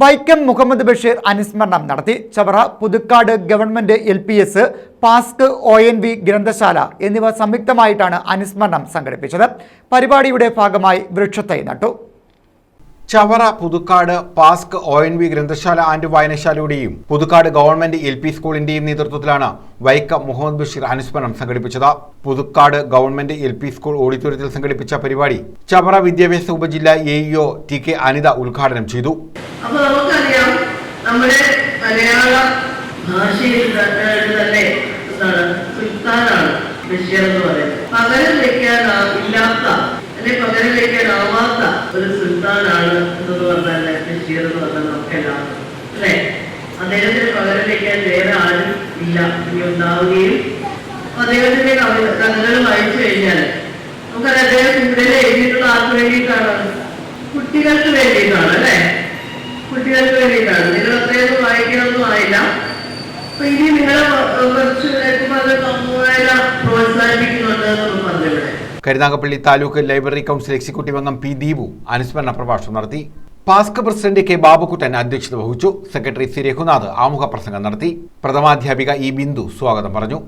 വൈക്കം മുഹമ്മദ് ബഷീർ അനുസ്മരണം നടത്തി. Chavara Puthukkad government L P S പാസ്ക് O N V ഗ്രന്ഥശാല എന്നിവ സംയുക്തമായിട്ടാണ് അനുസ്മരണം സംഘടിപ്പിച്ചത്. പരിപാടിയുടെ ഭാഗമായി വൃക്ഷത്തൈ നട്ടു. Chavara Puthukkad പാസ്ക് O N V ഗ്രന്ഥശാല ആൻഡ് വായനശാലയുടെയും പുതുക്കാട് ഗവൺമെന്റ് എൽ പി സ്കൂളിന്റെയും നേതൃത്വത്തിലാണ് വൈക്കം മുഹമ്മദ് ബഷീർ അനുസ്മരണം സംഘടിപ്പിച്ചത്. Puthukkad government L P school ഓഡിറ്റോറിയത്തിൽ സംഘടിപ്പിച്ച പരിപാടി ചവറ വിദ്യാഭ്യാസ ഉപജില്ല A EO T K Anitha ഉദ്ഘാടനം ചെയ്തു. അപ്പോൾ നമുക്കറിയാം നമ്മുടെ മലയാള ഭാഷയിൽ തന്നെ ബഷീർ പകരം വെക്കാൻ ഇല്ലാത്ത അല്ലെ പകരം വെക്കാനാവാത്ത ഒരു സുൽത്താനാണ് എന്നത് പറഞ്ഞാൽ ബഷീർ എന്ന് പറഞ്ഞാൽ നമുക്കെല്ലാം അല്ലെ? അദ്ദേഹത്തിന് പകരം വയ്ക്കാൻ വേറെ ആരും ഇല്ല. ഇനി ഉണ്ടാവുകയും അദ്ദേഹത്തിന്റെ കവി- കഥകൾ വായിച്ചു കഴിഞ്ഞാൽ നമുക്കത് അദ്ദേഹം കൂടുതൽ എഴുതിയിട്ടുള്ള ആർക്ക് വേണ്ടിയിട്ടാണ്? കുട്ടികൾക്ക് വേണ്ടിയിട്ടാണ് അല്ലേ? കുട്ടികൾക്ക് വേണ്ടിയിട്ടാണ്. നിങ്ങൾ അത്രയൊന്നും വായിക്കണമെന്നും ആയില്ല. അപ്പൊ ഇനി നിങ്ങളെ കുറച്ച് കേൾക്കുമ്പോൾ അത് പറഞ്ഞിവിടെ Karunagappally taluk library council executive അംഗം പി ദീപു അനുസ്മരണ പ്രഭാഷണം നടത്തി. പാസ്ക പ്രസിഡന്റ് കെ ബാബുക്കുട്ടൻ അധ്യക്ഷത വഹിച്ചു. സെക്രട്ടറി സി രഘുനാഥ് ആമുഖ പ്രസംഗം നടത്തി. പ്രഥമാധ്യാപിക ഇ ബിന്ദു സ്വാഗതം പറഞ്ഞു.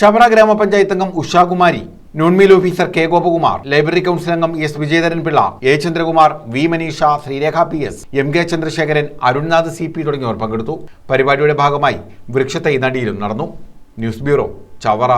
ചവറ ഗ്രാമപഞ്ചായത്ത് അംഗം Ushakumari noon meal officer K Gopakumar library council അംഗം S Vijayadharan Pillai A Chandrakumar V Maneesha Sreerekha P S M K Chandrasekharan Arunnath C P തുടങ്ങിയവർ പങ്കെടുത്തു. പരിപാടിയുടെ ഭാഗമായി വൃക്ഷത്തൈ നടിയിലും നടന്നു. News bureau Chavara.